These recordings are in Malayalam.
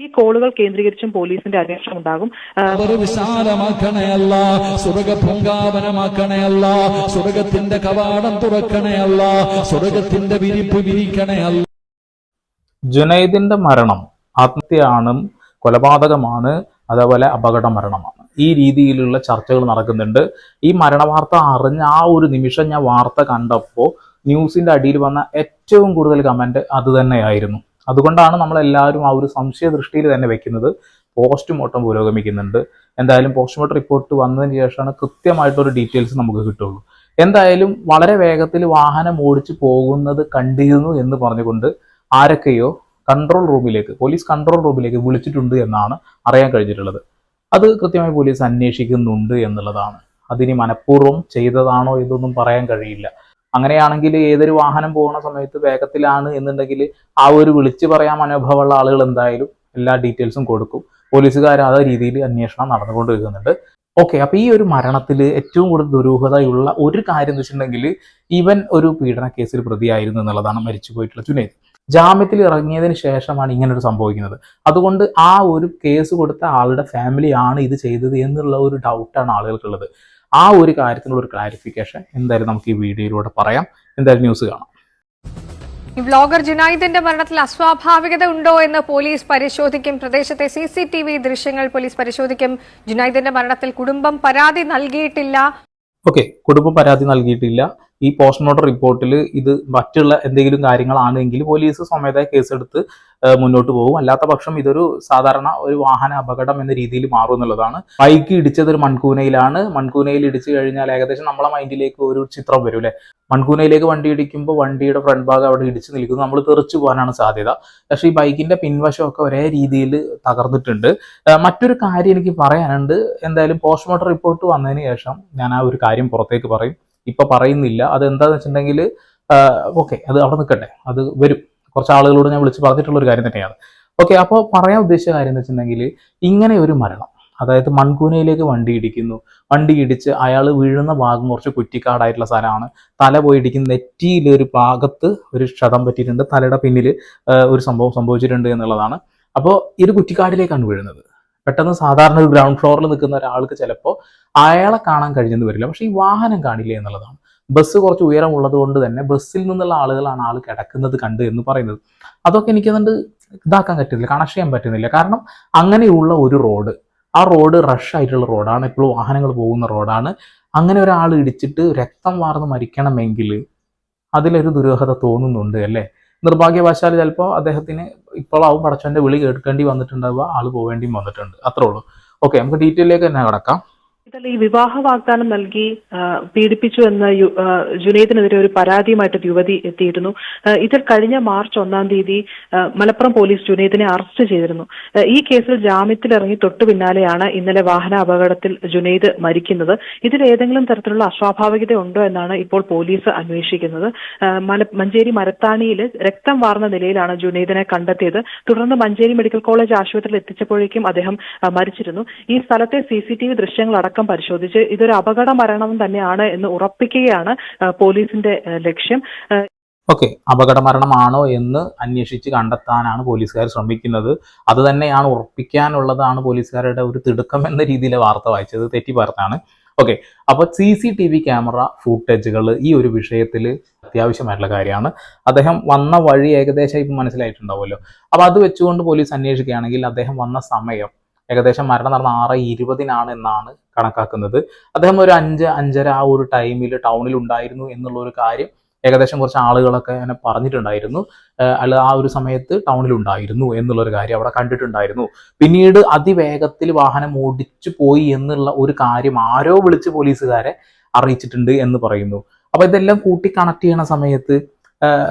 ഈ കോളുകൾ കേന്ദ്രീകരിച്ചും പോലീസിന്റെ അന്വേഷണം ഉണ്ടാകും. വിശാലമാക്കണയല്ല സ്വർഗ പൂങ്കാവനമാക്കണയല്ല സ്വർഗത്തിന്റെ കവാടം തുറക്കണയല്ല സ്വർഗത്തിന്റെ വിരിപ്പ് വിരിക്കണയല്ല ജുനൈദിന്റെ മരണം ആത്മഹത്യയാണ് കൊലപാതകമാണ് അതേപോലെ അപകട മരണമാണ് ഈ രീതിയിലുള്ള ചർച്ചകൾ നടക്കുന്നുണ്ട്. ഈ മരണവാർത്ത അറിഞ്ഞ ആ ഒരു നിമിഷം ഞാൻ വാർത്ത കണ്ടപ്പോൾ ന്യൂസിന്റെ അടിയിൽ വന്ന ഏറ്റവും കൂടുതൽ കമന്റ് അത് തന്നെയായിരുന്നു. അതുകൊണ്ടാണ് നമ്മളെല്ലാവരും ആ ഒരു സംശയ ദൃഷ്ടിയിൽ തന്നെ വെക്കുന്നത്. പോസ്റ്റ്മോർട്ടം പുരോഗമിക്കുന്നുണ്ട്. എന്തായാലും പോസ്റ്റ്മോർട്ടം റിപ്പോർട്ട് വന്നതിന് ശേഷമാണ് കൃത്യമായിട്ടൊരു ഡീറ്റെയിൽസ് നമുക്ക് കിട്ടുള്ളൂ. എന്തായാലും വളരെ വേഗത്തിൽ വാഹനം ഓടിച്ചു പോകുന്നത് കണ്ടിരുന്നു എന്ന് പറഞ്ഞുകൊണ്ട് ആരൊക്കെയോ കൺട്രോൾ റൂമിലേക്ക് പോലീസ് കൺട്രോൾ റൂമിലേക്ക് വിളിച്ചിട്ടുണ്ട് എന്നാണ് അറിയാൻ കഴിഞ്ഞിട്ടുള്ളത്. അത് കൃത്യമായി പോലീസ് അന്വേഷിക്കുന്നുണ്ട് എന്നുള്ളതാണ്. അതിനി മനഃപൂർവം ചെയ്തതാണോ ഇതൊന്നും പറയാൻ കഴിയില്ല. അങ്ങനെയാണെങ്കിൽ ഏതൊരു വാഹനം പോകുന്ന സമയത്ത് വേഗത്തിലാണ് എന്നുണ്ടെങ്കിൽ ആ ഒരു വിളിച്ചു പറയാൻ മനോഭാവമുള്ള ആളുകൾ എന്തായാലും എല്ലാ ഡീറ്റെയിൽസും കൊടുക്കും. പോലീസുകാർ ആ രീതിയിൽ അന്വേഷണം നടന്നുകൊണ്ടിരിക്കുന്നുണ്ട്. ഓക്കെ അപ്പൊ ഈ ഒരു മരണത്തിൽ ഏറ്റവും കൂടുതൽ ദുരൂഹതയുള്ള ഒരു കാര്യം എന്ന് വെച്ചിട്ടുണ്ടെങ്കിൽ ഇവൻ ഒരു പീഡന കേസിൽ പ്രതിയായിരുന്നു എന്നുള്ളതാണ് മരിച്ചു പോയിട്ടുള്ള ചുനേത് ജാമ്യത്തിൽ ഇറങ്ങിയതിന് ശേഷമാണ് ഇങ്ങനെ ഒരു സംഭവിക്കുന്നത്. അതുകൊണ്ട് ആ ഒരു കേസ് കൊടുത്ത ആളുടെ ഫാമിലിയാണ് ഇത് ചെയ്തത് എന്നുള്ള ഒരു ഡൗട്ടാണ് ആളുകൾക്കുള്ളത്. ആ ഒരു കാര്യത്തിനുള്ള ഒരു ക്ലാരിഫിക്കേഷൻ എന്തായാലും നമുക്ക് ഈ വീഡിയോയിലൂടെ പറയാം. എന്തായാലും ന്യൂസ് കാണാം. ഈ വ്ലോഗർ ജുനൈദിന്റെ മരണത്തിൽ അസ്വാഭാവികത ഉണ്ടോ എന്ന് പോലീസ് പരിശോധിക്കും. പ്രദേശത്തെ സി സി ടി വി ദൃശ്യങ്ങൾ പോലീസ് പരിശോധിക്കും. ജുനായിദിന്റെ മരണത്തിൽ കുടുംബം പരാതി നൽകിയിട്ടില്ല. ഓക്കെ കുടുംബം പരാതി നൽകിയിട്ടില്ല. ഈ പോസ്റ്റ്മോർട്ടം റിപ്പോർട്ടിൽ ഇത് മറ്റുള്ള എന്തെങ്കിലും കാര്യങ്ങളാണ് എങ്കിൽ പോലീസ് സ്വമേധ കേസെടുത്ത് മുന്നോട്ട് പോകും. അല്ലാത്ത പക്ഷം ഇതൊരു സാധാരണ ഒരു വാഹന അപകടം എന്ന രീതിയിൽ മാറും എന്നുള്ളതാണ്. ബൈക്ക് ഇടിച്ചത് ഒരു മൺകൂനയിലാണ്. മൺകൂനയിൽ ഇടിച്ചു കഴിഞ്ഞാൽ ഏകദേശം നമ്മളെ മൈൻഡിലേക്ക് ഒരു ചിത്രം വരും അല്ലെ? മൺകൂനയിലേക്ക് വണ്ടി ഇടിക്കുമ്പോൾ വണ്ടിയുടെ ഫ്രണ്ട് ഭാഗം അവിടെ ഇടിച്ചു നിൽക്കുന്നു. നമ്മൾ തെറിച്ചു പോകാനാണ് സാധ്യത. പക്ഷേ ഈ ബൈക്കിന്റെ പിൻവശമൊക്കെ ഒരേ രീതിയിൽ തകർന്നിട്ടുണ്ട്. മറ്റൊരു കാര്യം എനിക്ക് പറയാനുണ്ട്. എന്തായാലും പോസ്റ്റ്മോർട്ടം റിപ്പോർട്ട് വന്നതിന് ശേഷം ഞാൻ ആ ഒരു കാര്യം പുറത്തേക്ക് പറയും. ഇപ്പൊ പറയുന്നില്ല. അത് എന്താന്ന് വെച്ചിട്ടുണ്ടെങ്കിൽ ഓക്കെ അത് അവിടെ നിൽക്കട്ടെ. അത് വരും. കുറച്ച് ആളുകളോട് ഞാൻ വിളിച്ച് പറഞ്ഞിട്ടുള്ള ഒരു കാര്യം തന്നെയാണ്. ഓക്കെ അപ്പോൾ പറയാൻ ഉദ്ദേശിച്ച കാര്യം എന്ന് വെച്ചിട്ടുണ്ടെങ്കിൽ ഇങ്ങനെ ഒരു മരണം അതായത് മൺകൂനയിലേക്ക് വണ്ടി ഇടിക്കുന്നു. വണ്ടി ഇടിച്ച് അയാൾ വീഴുന്ന ഭാഗം കുറച്ച് കുറ്റിക്കാടായിട്ടുള്ള സ്ഥലമാണ്. തല പോയി ഇടിക്കുന്ന നെറ്റിയിലെ ഒരു ഭാഗത്ത് ഒരു ക്ഷതം പറ്റിയിട്ടുണ്ട്. തലയുടെ പിന്നിൽ ഒരു സംഭവം സംഭവിച്ചിട്ടുണ്ട് എന്നുള്ളതാണ്. അപ്പോൾ ഇത് കുറ്റിക്കാടിലേക്കാണ് വീഴുന്നത്. പെട്ടെന്ന് സാധാരണ ഒരു ഗ്രൗണ്ട് ഫ്ലോറിൽ നിൽക്കുന്ന ഒരാൾക്ക് ചിലപ്പോൾ അയാളെ കാണാൻ കഴിഞ്ഞെന്ന് വരില്ല. പക്ഷേ ഈ വാഹനം കാണില്ല എന്നുള്ളതാണ്. ബസ് കുറച്ച് ഉയരമുള്ളത് കൊണ്ട് തന്നെ ബസ്സിൽ നിന്നുള്ള ആളുകളാണ് ആൾ കിടക്കുന്നത് കണ്ട് എന്ന് പറയുന്നത്. അതൊക്കെ എനിക്കതുകൊണ്ട് ഇതാക്കാൻ പറ്റുന്നില്ല കണക്ട് ചെയ്യാൻ പറ്റുന്നില്ല. കാരണം അങ്ങനെയുള്ള ഒരു റോഡ് ആ റോഡ് റഷ് ആയിട്ടുള്ള റോഡാണ് എപ്പോഴും വാഹനങ്ങൾ പോകുന്ന റോഡാണ് അങ്ങനെ ഒരാൾ ഇടിച്ചിട്ട് രക്തം വാർന്ന് മരിക്കണമെങ്കിൽ അതിലൊരു ദുരൂഹത തോന്നുന്നുണ്ട് അല്ലേ? നിർഭാഗ്യവശാൽ ചിലപ്പോൾ അദ്ദേഹത്തിന് ഇപ്പോഴാവും പടച്ചവന്റെ വിളി കേൾക്കേണ്ടി വന്നിട്ടുണ്ടാവുക ആൾ പോവേണ്ടിയും വന്നിട്ടുണ്ട്. അത്രേ ഉള്ളൂ. ഓക്കെ നമുക്ക് ഡീറ്റെയിലേക്ക് തന്നെ കിടക്കാം. ഈ വിവാഹ വാഗ്ദാനം നൽകി പീഡിപ്പിച്ചു എന്ന ജുനൈദിനെതിരെ ഒരു പരാതിയുമായിട്ട് യുവതി എത്തിയിരുന്നു. ഇതിൽ കഴിഞ്ഞ മാർച്ച് ഒന്നാം തീയതി മലപ്പുറം പോലീസ് ജുനൈദിനെ അറസ്റ്റ് ചെയ്തിരുന്നു. ഈ കേസിൽ ജാമ്യത്തിലിറങ്ങി തൊട്ടു പിന്നാലെയാണ് ഇന്നലെ വാഹന അപകടത്തിൽ ജുനൈദ് മരിക്കുന്നത്. ഇതിൽ ഏതെങ്കിലും തരത്തിലുള്ള അസ്വാഭാവികത ഉണ്ടോ എന്നാണ് ഇപ്പോൾ പോലീസ് അന്വേഷിക്കുന്നത്. മഞ്ചേരി മരത്താണിയിൽ രക്തം വാർന്ന നിലയിലാണ് ജുനൈദിനെ കണ്ടെത്തിയത്. തുടർന്ന് മഞ്ചേരി മെഡിക്കൽ കോളേജ് ആശുപത്രിയിൽ എത്തിച്ചപ്പോഴേക്കും അദ്ദേഹം മരിച്ചിരുന്നു. ഈ സ്ഥലത്തെ സി സി ടി വി ദൃശ്യങ്ങളടക്കം പരിശോധിച്ച് ഇതൊരു അപകട മരണം തന്നെയാണ് എന്ന് ഉറപ്പിക്കുകയാണ് പോലീസിന്റെ ലക്ഷ്യം. ഓക്കെ അപകട മരണമാണോ എന്ന് അന്വേഷിച്ച് കണ്ടെത്താനാണ് പോലീസുകാർ ശ്രമിക്കുന്നത്. അത് തന്നെയാണ് ഉറപ്പിക്കാനുള്ളതാണ് പോലീസുകാരുടെ ഒരു തിടുക്കം എന്ന രീതിയിലെ വാർത്ത വായിച്ചത്. തെറ്റി പറഞ്ഞാണ്. ഓക്കെ അപ്പൊ C C T V camera ഫൂട്ടേജുകൾ ഈ ഒരു വിഷയത്തിൽ അത്യാവശ്യമായിട്ടുള്ള കാര്യമാണ്. അദ്ദേഹം വന്ന വഴി ഏകദേശം ഇപ്പം മനസ്സിലായിട്ടുണ്ടാവുമല്ലോ. അപ്പൊ അത് വെച്ചുകൊണ്ട് പോലീസ് അന്വേഷിക്കുകയാണെങ്കിൽ അദ്ദേഹം വന്ന സമയം ഏകദേശം മരണം നടന്ന ആറ് ഇരുപതിനാണ് എന്നാണ് കണക്കാക്കുന്നത്. അദ്ദേഹം ഒരു അഞ്ച് അഞ്ചര ആ ഒരു ടൈമിൽ ടൗണിൽ ഉണ്ടായിരുന്നു എന്നുള്ള ഒരു കാര്യം ഏകദേശം കുറച്ച് ആളുകളൊക്കെ അങ്ങനെ പറഞ്ഞിട്ടുണ്ടായിരുന്നു. അല്ല ആ ഒരു സമയത്ത് ടൗണിൽ ഉണ്ടായിരുന്നു എന്നുള്ളൊരു കാര്യം അവിടെ കണ്ടിട്ടുണ്ടായിരുന്നു. പിന്നീട് അതിവേഗത്തിൽ വാഹനം ഓടിച്ചു പോയി എന്നുള്ള ഒരു കാര്യം ആരോ വിളിച്ച് പോലീസുകാരെ അറിയിച്ചിട്ടുണ്ട് എന്ന് പറയുന്നു. അപ്പൊ ഇതെല്ലാം കൂട്ടി കണക്ട് ചെയ്യണ സമയത്ത്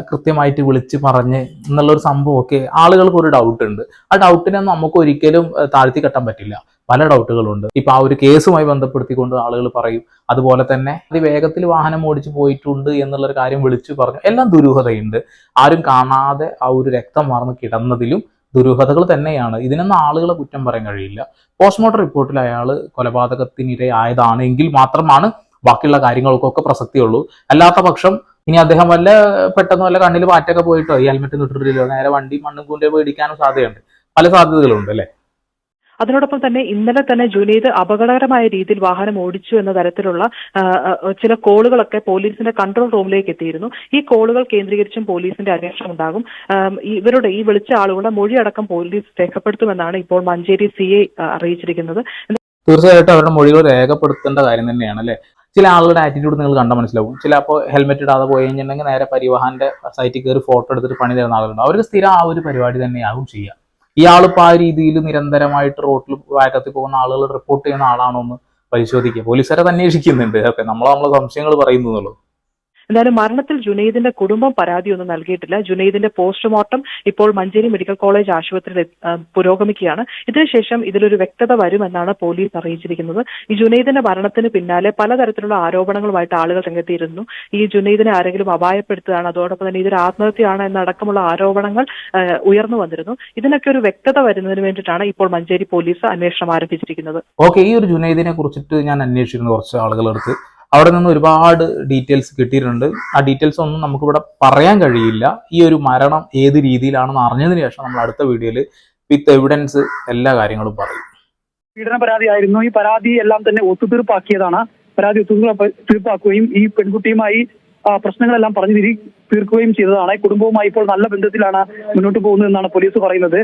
കൃത്യമായിട്ട് വിളിച്ച് പറഞ്ഞ് എന്നുള്ളൊരു സംഭവമൊക്കെ ആളുകൾക്ക് ഒരു ഡൗട്ട് ഉണ്ട്. ആ ഡൗട്ടിനെ നമുക്ക് ഒരിക്കലും താഴ്ത്തി കെട്ടാൻ പറ്റില്ല. പല ഡൗട്ടുകളുണ്ട് ഇപ്പൊ ആ ഒരു കേസുമായി ബന്ധപ്പെടുത്തിക്കൊണ്ട് ആളുകൾ പറയും അതുപോലെ തന്നെ അതിവേഗത്തിൽ വാഹനം ഓടിച്ചു പോയിട്ടുണ്ട് എന്നുള്ളൊരു കാര്യം വിളിച്ചു പറഞ്ഞു. എല്ലാം ദുരൂഹതയുണ്ട്. ആരും കാണാതെ ആ ഒരു രക്തം മറന്ന് കിടന്നതിലും ദുരൂഹതകൾ തന്നെയാണ്. ഇതിനൊന്നും ആളുകളെ കുറ്റം പറയാൻ കഴിയില്ല. പോസ്റ്റ്മോർട്ടം റിപ്പോർട്ടിൽ അയാൾ കൊലപാതകത്തിനിരയായതാണെങ്കിൽ മാത്രമാണ് ബാക്കിയുള്ള കാര്യങ്ങൾക്കൊക്കെ പ്രസക്തിയുള്ളൂ. അല്ലാത്ത പക്ഷം ഇനി അദ്ദേഹം വല്ല പെട്ടെന്ന് വല്ല കണ്ണിൽ പാറ്റൊക്കെ പോയിട്ടോ? ഈ ഹെൽമെറ്റ് നിട്ടിട്ടില്ലോ നേരെ വണ്ടി മണ്ണും കൂടെ പേടിക്കാനും സാധ്യതയുണ്ട്. പല സാധ്യതകളുണ്ട് അല്ലെ? അതിനോടൊപ്പം തന്നെ ഇന്നലെ തന്നെ ജുനീദ് അപകടകരമായ രീതിയിൽ വാഹനം ഓടിച്ചു എന്ന തരത്തിലുള്ള ചില കോളുകളൊക്കെ പോലീസിന്റെ കൺട്രോൾ റൂമിലേക്ക് എത്തിയിരുന്നു. ഈ കോളുകൾ കേന്ദ്രീകരിച്ചും പോലീസിന്റെ അന്വേഷണം ഉണ്ടാകും. ഇവരുടെ ഈ വിളിച്ച ആളുകളുടെ മൊഴിയടക്കം പോലീസ് രേഖപ്പെടുത്തുമെന്നാണ് ഇപ്പോൾ മഞ്ചേരി സി അറിയിച്ചിരിക്കുന്നത്. തീർച്ചയായിട്ടും അവരുടെ മൊഴികൾ രേഖപ്പെടുത്തേണ്ട കാര്യം തന്നെയാണ് അല്ലെ? ചില ആളുകളുടെ ആറ്റിറ്റ്യൂഡ് നിങ്ങൾ കണ്ടാൽ മനസ്സിലാവും. ചില അപ്പോൾ ഹെൽമെറ്റ് ഇടാതെ പോയി കഴിഞ്ഞിട്ടുണ്ടെങ്കിൽ നേരെ പരിവാഹന്റെ സൈറ്റിൽ കയറി ഫോട്ടോ എടുത്തിട്ട് പണി തരുന്ന ആളുകളുണ്ട്. അവർക്ക് സ്ഥിരം ആ ഒരു പരിപാടി തന്നെയാകും ചെയ്യുക. ഇയാളിപ്പോൾ ആ രീതിയിൽ നിരന്തരമായിട്ട് റോട്ടിൽ വാക്കത്തിൽ പോകുന്ന ആളുകൾ റിപ്പോർട്ട് ചെയ്യുന്ന ആളാണോ എന്ന് പരിശോധിക്കുക. പോലീസുകാരെ അന്വേഷിക്കുന്നുണ്ട്. ഓക്കെ നമ്മൾ നമ്മളെ സംശയങ്ങൾ പറയുന്നു എന്നുള്ളൂ എന്തായാലും മരണത്തിൽ ജുനൈദിന്റെ കുടുംബം പരാതിയൊന്നും നൽകിയിട്ടില്ല. ജുനൈദിന്റെ പോസ്റ്റ്മോർട്ടം ഇപ്പോൾ മഞ്ചേരി മെഡിക്കൽ കോളേജ് ആശുപത്രിയിൽ പുരോഗമിക്കുകയാണ്. ഇതിനുശേഷം ഇതിലൊരു വ്യക്തത വരുമെന്നാണ് പോലീസ് അറിയിച്ചിരിക്കുന്നത്. ഈ ജുനൈദിന്റെ മരണത്തിന് പിന്നാലെ പലതരത്തിലുള്ള ആരോപണങ്ങളുമായിട്ട് ആളുകൾ രംഗത്തിയിരുന്നു ഈ ജുനൈദിനെ ആരെങ്കിലും അപായപ്പെടുത്തുകയാണ് അതോടൊപ്പം തന്നെ ഇതൊരു ആത്മഹത്യയാണ് എന്നടക്കമുള്ള ആരോപണങ്ങൾ ഉയർന്നു വന്നിരുന്നു. ഇതിനൊക്കെ ഒരു വ്യക്തത വരുന്നതിന് വേണ്ടിയിട്ടാണ് ഇപ്പോൾ മഞ്ചേരി പോലീസ് അന്വേഷണം ആരംഭിച്ചിരിക്കുന്നത്. ഓക്കെ ഈ ഒരു ജുനൈദിനെ കുറിച്ചിട്ട് ഞാൻ അന്വേഷിച്ചിരുന്നു കുറച്ച് ആളുകളെടുത്ത്. അവിടെ നിന്ന് ഒരുപാട് ഡീറ്റെയിൽസ് കിട്ടിയിട്ടുണ്ട്. ആ ഡീറ്റെയിൽസ് ഒന്നും നമുക്കിവിടെ പറയാൻ കഴിയില്ല. ഈ ഒരു മരണം ഏത് രീതിയിലാണെന്ന് അറിഞ്ഞതിന് ശേഷം നമ്മൾ അടുത്ത വീഡിയോയിൽ വിത്ത് എവിഡൻസ് എല്ലാ കാര്യങ്ങളും പറയും. പീഡന പരാതിയായിരുന്നു. ഈ പരാതി എല്ലാം തന്നെ ഒത്തുതീർപ്പാക്കിയതാണ്. പരാതി ഒത്തുതീർപ്പാക്കുകയും തീർപ്പാക്കുകയും ഈ പെൺകുട്ടിയുമായി പ്രശ്നങ്ങളെല്ലാം പറഞ്ഞു തിരി തീർക്കുകയും ചെയ്തതാണ്. കുടുംബവുമായി ഇപ്പോൾ നല്ല ബന്ധത്തിലാണ് മുന്നോട്ട് പോകുന്നതെന്നാണ് പോലീസ് പറയുന്നത്.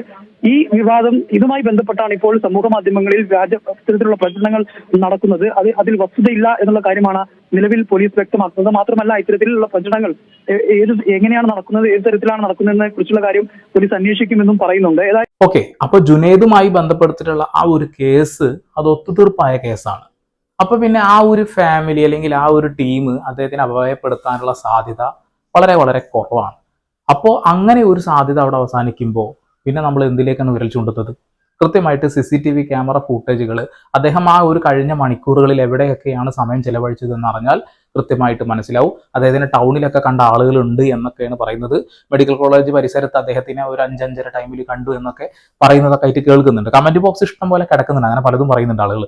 ഈ വിവാദം ഇതുമായി ബന്ധപ്പെട്ടാണ് ഇപ്പോൾ സമൂഹ മാധ്യമങ്ങളിൽ വ്യാജ ഇത്തരത്തിലുള്ള പ്രചരണങ്ങൾ നടക്കുന്നത്. അത് അതിൽ വസ്തുതയില്ല എന്നുള്ള കാര്യമാണ് നിലവിൽ പോലീസ് വ്യക്തമാക്കുന്നത്. മാത്രമല്ല ഇത്തരത്തിലുള്ള പ്രചരണങ്ങൾ ഏത് എങ്ങനെയാണ് നടക്കുന്നത് ഏത് തരത്തിലാണ് നടക്കുന്നതിനെ കുറിച്ചുള്ള കാര്യം പോലീസ് അന്വേഷിക്കുമെന്നും പറയുന്നുണ്ട്. ഏതായാലും ഓക്കെ. അപ്പൊ ജുനേദുമായി ബന്ധപ്പെടുത്തിയിട്ടുള്ള ആ ഒരു കേസ് അത് ഒത്തുതീർപ്പായ കേസാണ്. അപ്പൊ പിന്നെ ആ ഒരു ഫാമിലി അല്ലെങ്കിൽ ആ ഒരു ടീം അദ്ദേഹത്തിനെ അപായപ്പെടുത്താനുള്ള സാധ്യത വളരെ വളരെ കുറവാണ്. അപ്പോൾ അങ്ങനെ ഒരു സാധ്യത അവിടെ അവസാനിക്കുമ്പോൾ പിന്നെ നമ്മൾ എന്തിലേക്കാണ് വിരൽ ചൂണ്ടുന്നത്? കൃത്യമായിട്ട് C C T V camera ഫൂട്ടേജുകൾ അദ്ദേഹം ആ ഒരു കഴിഞ്ഞ മണിക്കൂറുകളിൽ എവിടെയൊക്കെയാണ് സമയം ചെലവഴിച്ചതെന്ന് അറിഞ്ഞാൽ കൃത്യമായിട്ട് മനസ്സിലാവും. അദ്ദേഹത്തിന് ടൗണിലൊക്കെ കണ്ട ആളുകളുണ്ട് എന്നൊക്കെയാണ് പറയുന്നത്. മെഡിക്കൽ കോളേജ് പരിസരത്ത് അദ്ദേഹത്തിനെ ഒരു അഞ്ചഞ്ചര ടൈമിൽ കണ്ടു എന്നൊക്കെ പറയുന്നതൊക്കെ ആയിട്ട് കേൾക്കുന്നുണ്ട്. കമന്റ് ബോക്സ് ഇഷ്ടം പോലെ കിടക്കുന്നുണ്ട്. അങ്ങനെ പലതും പറയുന്നുണ്ട് ആളുകൾ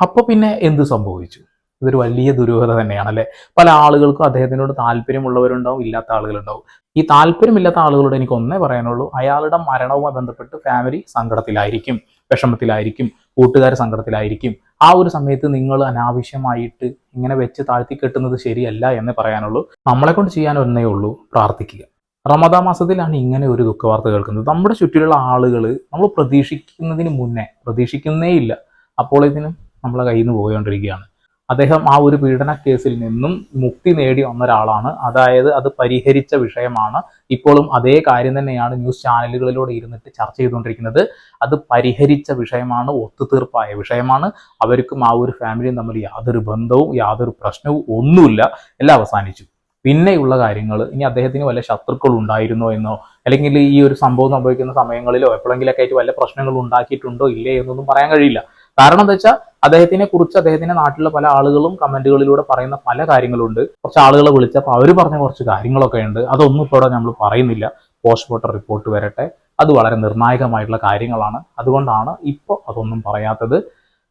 അപ്പോൾ പിന്നെ എന്ത് സംഭവിച്ചു? ഇതൊരു വലിയ ദുരൂഹത തന്നെയാണ് അല്ലെ? പല ആളുകൾക്കും അദ്ദേഹത്തിനോട് താല്പര്യമുള്ളവരുണ്ടാവും ഇല്ലാത്ത ആളുകളുണ്ടാവും. ഈ താല്പര്യമില്ലാത്ത ആളുകളോട് എനിക്ക് ഒന്നേ പറയാനുള്ളൂ അയാളുടെ മരണവുമായി ബന്ധപ്പെട്ട് ഫാമിലി സങ്കടത്തിലായിരിക്കും വിഷമത്തിലായിരിക്കും കൂട്ടുകാർ സങ്കടത്തിലായിരിക്കും. ആ ഒരു സമയത്ത് നിങ്ങൾ അനാവശ്യമായിട്ട് ഇങ്ങനെ വെച്ച് താഴ്ത്തി കെട്ടുന്നത് ശരിയല്ല എന്നേ പറയാനുള്ളൂ. നമ്മളെ കൊണ്ട് ചെയ്യാൻ ഒന്നേ ഉള്ളൂ പ്രാർത്ഥിക്കുക. റമദാ മാസത്തിലാണ് ഇങ്ങനെ ഒരു ദുഃഖവാർത്ത കേൾക്കുന്നത്. നമ്മുടെ ചുറ്റിലുള്ള ആളുകൾ നമ്മൾ പ്രതീക്ഷിക്കുന്നതിന് മുന്നേ പ്രതീക്ഷിക്കുന്നേ ഇല്ല അപ്പോൾ ഇതിനും നമ്മളെ കയ്യിൽ നിന്ന് പോയിക്കൊണ്ടിരിക്കുകയാണ് അദ്ദേഹം ആ ഒരു പീഡന കേസിൽ നിന്നും മുക്തി നേടി വന്ന ഒരാളാണ് അതായത് അത് പരിഹരിച്ച വിഷയമാണ്. ഇപ്പോഴും അതേ കാര്യം തന്നെയാണ് ന്യൂസ് ചാനലുകളിലൂടെ ഇരുന്നിട്ട് ചർച്ച ചെയ്തുകൊണ്ടിരിക്കുന്നത്. അത് പരിഹരിച്ച വിഷയമാണ് ഒത്തുതീർപ്പായ വിഷയമാണ്. അവർക്കും ആ ഒരു ഫാമിലിയും തമ്മിൽ യാതൊരു ബന്ധവും യാതൊരു പ്രശ്നവും ഒന്നുമില്ല. എല്ലാം അവസാനിച്ചു. പിന്നെയുള്ള കാര്യങ്ങൾ ഇനി അദ്ദേഹത്തിന് വല്ല ശത്രുക്കൾ ഉണ്ടായിരുന്നോ എന്നോ അല്ലെങ്കിൽ ഈ ഒരു സംഭവം സംഭവിക്കുന്ന സമയങ്ങളിലോ എപ്പോഴെങ്കിലൊക്കെ ആയിട്ട് വല്ല പ്രശ്നങ്ങൾ ഉണ്ടാക്കിയിട്ടുണ്ടോ ഇല്ലേ എന്നൊന്നും പറയാൻ കഴിയില്ല. കാരണം എന്താ വെച്ചാൽ അദ്ദേഹത്തിനെ കുറിച്ച് അദ്ദേഹത്തിന്റെ നാട്ടിലെ പല ആളുകളും കമന്റുകളിലൂടെ പറയുന്ന പല കാര്യങ്ങളുണ്ട്. കുറച്ച് ആളുകളെ വിളിച്ചപ്പോൾ അവർ പറഞ്ഞ കുറച്ച് കാര്യങ്ങളൊക്കെ ഉണ്ട്. അതൊന്നും ഇപ്പോൾ നമ്മൾ പറയുന്നില്ല. പോസ്റ്റ്മോർട്ടം റിപ്പോർട്ട് വരട്ടെ. അത് വളരെ നിർണായകമായിട്ടുള്ള കാര്യങ്ങളാണ്. അതുകൊണ്ടാണ് ഇപ്പോൾ അതൊന്നും പറയാത്തത്.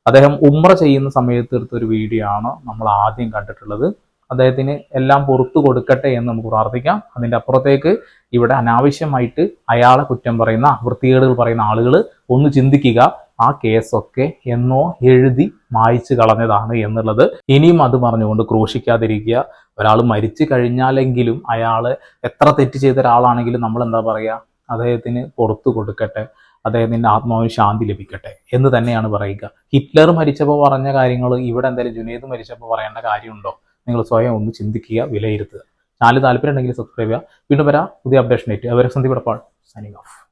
അദ്ദേഹം ഉമ്ര ചെയ്യുന്ന സമയത്ത് എടുത്തൊരു വീഡിയോ ആണ് നമ്മൾ ആദ്യം കണ്ടിട്ടുള്ളത്. അദ്ദേഹത്തിന് എല്ലാം പുറത്തു കൊടുക്കട്ടെ എന്ന് നമുക്ക് പ്രാർത്ഥിക്കാം. അതിന്റെ അപ്പുറത്തേക്ക് ഇവിടെ അനാവശ്യമായിട്ട് അയാളെ കുറ്റം പറയുന്ന വൃത്തികേടുകൾ പറയുന്ന ആളുകൾ ഒന്ന് ചിന്തിക്കുക. ആ കേസൊക്കെ എന്നോ എഴുതി മായ്ച്ചു കളഞ്ഞതാണ് എന്നുള്ളത് ഇനിയും അത് പറഞ്ഞുകൊണ്ട് ക്രൂശിക്കാതിരിക്കുക. ഒരാൾ മരിച്ചു കഴിഞ്ഞാലെങ്കിലും അയാൾ എത്ര തെറ്റ് ചെയ്ത ഒരാളാണെങ്കിലും നമ്മൾ എന്താ പറയുക അദ്ദേഹത്തിന് പുറത്തു കൊടുക്കട്ടെ അദ്ദേഹത്തിന്റെ ആത്മാവിന് ശാന്തി ലഭിക്കട്ടെ എന്ന് തന്നെയാണ് പറയുക. ഹിറ്റ്ലർ മരിച്ചപ്പോൾ പറഞ്ഞ കാര്യങ്ങൾ ഇവിടെ എന്തായാലും ജുനേദ് മരിച്ചപ്പോൾ പറയേണ്ട കാര്യമുണ്ടോ? നിങ്ങൾ സ്വയം ഒന്ന് ചിന്തിക്കുക വിലയിരുത്തുക. ചാനൽ താല്പര്യം ഉണ്ടെങ്കിൽ സബ്സ്ക്രൈബ് ചെയ്യുക. വീണ്ടും വരാം. പുതിയ അപ്ഡേഷൻ ആയിട്ട്. അവരെ സന്ദീപ് സൈനിങ് ഓഫ്